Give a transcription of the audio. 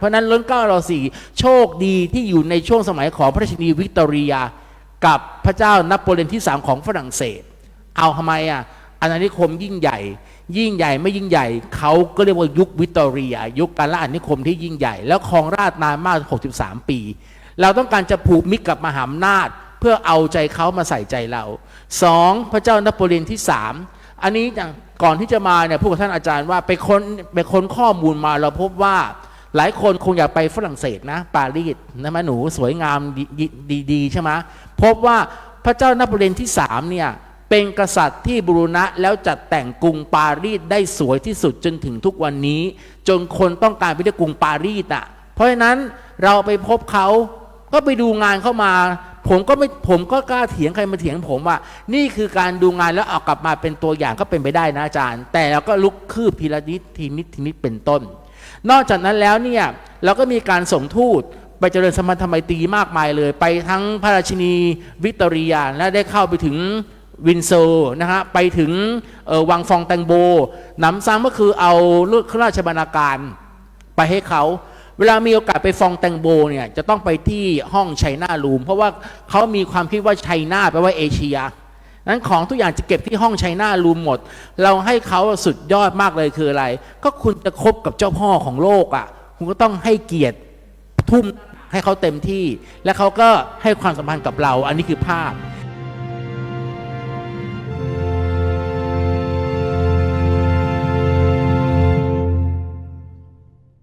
เพราะนั้นล้นเก้าเราสี่โชคดีที่อยู่ในช่วงสมัยของพระราชินีวิกตอเรีย กับพระเจ้านโปเลียนที่สามของฝรั่งเศส เอาทำไมอะอาณานิคมยิ่งใหญ่ ยิ่งใหญ่ไม่ยิ่งใหญ่ เขาก็เรียกว่ายุควิกตอเรีย ยุคการละอาณานิคมที่ยิ่งใหญ่ แล้วครองราชนานมาก 63 ปี เราต้องการจะผูกมิตรกับมหาอำนาจ เพื่อเอาใจเขามาใส่ใจเราสองพระเจ้านโปเลียนที่สามอันนี้อย่างก่อนที่จะมาเนี่ยพูดกับท่านอาจารย์ว่าไปค้นไปค้นข้อมูลมาเราพบว่า หลายคนคงอยากไปฝรั่งเศสนะปารีสนะมหนูสวยงามดีดีใช่ไหมพบว่าพระเจ้านโปเลียนที่สามเนี่ยเป็นกษัตริย์ที่บูรณะแล้วจัดแต่งกรุงปารีสได้สวยที่สุดจนถึงทุกวันนี้ จนคนต้องการไปที่กรุงปารีสอะ เพราะฉะนั้นเราไปพบเขาก็ไปดูงานเข้ามา ผมก็ไม่ผมก็กล้าเถียงใครมาเถียงผมว่า นี่คือการดูงานแล้วเอากลับมาเป็นตัวอย่างก็เป็นไปได้นะอาจารย์ แต่เราก็ลุกคืบทีละนิดทีนิดทีนิดเป็นต้น นอกจากนั้นแล้วเนี่ยเราก็มีการส่งทูตไปเจริญสมรรถไมตรีมากมายเลย ไปทั้งพระราชินีวิตอรียาและได้เข้าไปถึงวินโซร์นะฮะไปถึงวังฟองแตงโบหนำซ้ำก็คือเอาเรื่องข้าราชบรรณาการไปให้เขาเวลามีโอกาสไปฟองแตงโบเนี่ยจะต้องไปที่ห้องไชน่ารูม เพราะว่าเขามีความคิดว่าไชน่าแปลว่าเอเชีย นั้นของทุกอย่างจะเก็บที่ห้องไชน่ารูมหมด เราให้เขาสุดยอดมากเลยคืออะไร ก็คุณจะคบกับเจ้าพ่อของโลกอะ่ะ คุณก็ต้องให้เกียรติทุ่มให้เขาเต็มที่ และเขาก็ให้ความสัมพันธ์กับเรา อันนี้คือภาพ